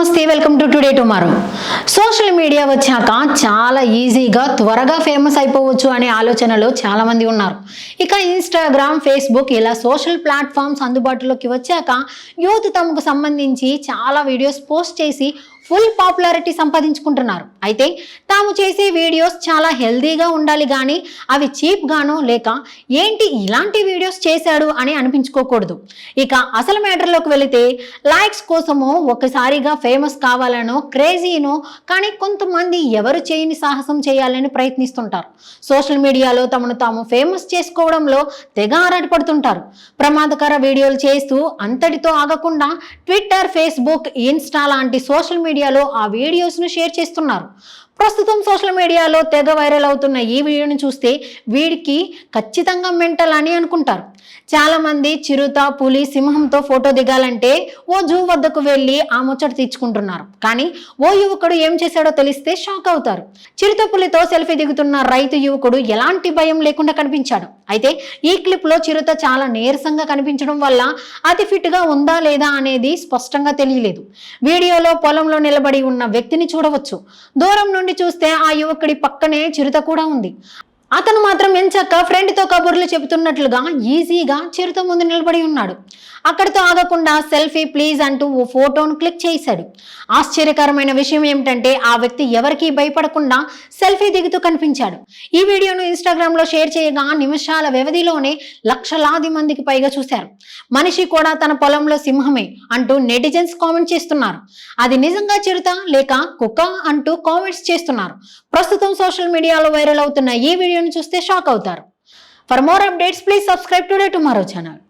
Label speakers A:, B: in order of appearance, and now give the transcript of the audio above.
A: నమస్తే welcome to today tomorrow. Social media వచ్చాక చాలా ఈజీగా త్వరగా ఫేమస్ అయిపోవచ్చు అనే ఆలోచనలో చాలామంది ఉన్నారు. ఇక ఇన్స్టాగ్రామ్ ఫేస్బుక్ ఇలా సోషల్ ప్లాట్ఫామ్స్ అందుబాటులోకి వచ్చాక యూత్ తమకు సంబంధించి చాలా వీడియోస్ పోస్ట్ చేసి ఫుల్ పాపులారిటీ సంపాదించుకుంటున్నారు. అయితే తాము చేసే వీడియోస్ చాలా హెల్దీగా ఉండాలి కానీ అవి చీప్ గానో లేక ఏంటి ఇలాంటి వీడియోస్ చేశాడు అని అనిపించుకోకూడదు. ఇక అసలు మ్యాటర్లోకి వెళితే లైక్స్ కోసమో ఒకసారిగా ఫేమస్ కావాలనో క్రేజీనో కానీ కొంతమంది ఎవరు చేయని సాహసం చేయాలని ప్రయత్నిస్తుంటారు. సోషల్ మీడియాలో తమను తాము ఫేమస్ చేసుకోవడంలో తెగ ఆరాటపడుతుంటారు ప్రమాదకర వీడియోలు చేస్తూ అంతటితో ఆగకుండా ట్విట్టర్ ఫేస్బుక్ ఇన్స్టా లాంటి సోషల్ మీడియా మీడియాలో ఆ వీడియోస్ను షేర్ చేస్తున్నారు. ప్రస్తుతం సోషల్ మీడియాలో తెగ వైరల్ అవుతున్న ఈ వీడియోని చూస్తే వీడికి ఖచ్చితంగా మెంటల్ అని అనుకుంటారు. చాలామంది చిరుత పులి సింహంతో ఫోటో దిగాలంటే ఓ జూ వద్దకు వెళ్ళి ఆ ముచ్చట తీర్చుకుంటున్నారు. కానీ ఓ యువకుడు ఏం చేశాడో తెలిస్తే షాక్ అవుతారు. చిరుత పులితో సెల్ఫీ దిగుతున్న రైతు యువకుడు ఎలాంటి భయం లేకుండా కనిపించాడు. అయితే ఈ క్లిప్లో చిరుత చాలా నీరసంగా కనిపించడం వల్ల అతి ఫిట్గా ఉందా లేదా అనేది స్పష్టంగా తెలియలేదు. వీడియోలో పొలంలో నిలబడి ఉన్న వ్యక్తిని చూడవచ్చు. దూరం నుండి చూస్తే ఆ యువకుడి పక్కనే చిరుత కూడా ఉంది. అతను మాత్రం ఎంచక్క ఫ్రెండ్తో కబుర్లు చెబుతున్నట్లుగా ఈజీగా చిరుత ముందు నిలబడి ఉన్నాడు. అక్కడితో ఆగకుండా సెల్ఫీ ప్లీజ్ అంటూ ఓ ఫోటోను క్లిక్ చేశాడు. ఆశ్చర్యకరమైన విషయం ఏమిటంటే ఆ వ్యక్తి ఎవరికీ భయపడకుండా సెల్ఫీ దిగుతూ కనిపించాడు. ఈ వీడియోను ఇన్స్టాగ్రామ్లో షేర్ చేయగా నిమిషాల వ్యవధిలోనే లక్షలాది మందికి పైగా చూశారు. మనిషి కూడా తన పొలంలో సింహమే అంటూ నెటిజన్స్ కామెంట్ చేస్తున్నారు. అది నిజంగా చిరుత లేక కుక్క అంటూ కామెంట్స్ చేస్తున్నారు. ప్రస్తుతం సోషల్ మీడియాలో వైరల్ అవుతున్న ఈ వీడియోను చూస్తే షాక్ అవుతారు. For more updates please subscribe today tomorrow channel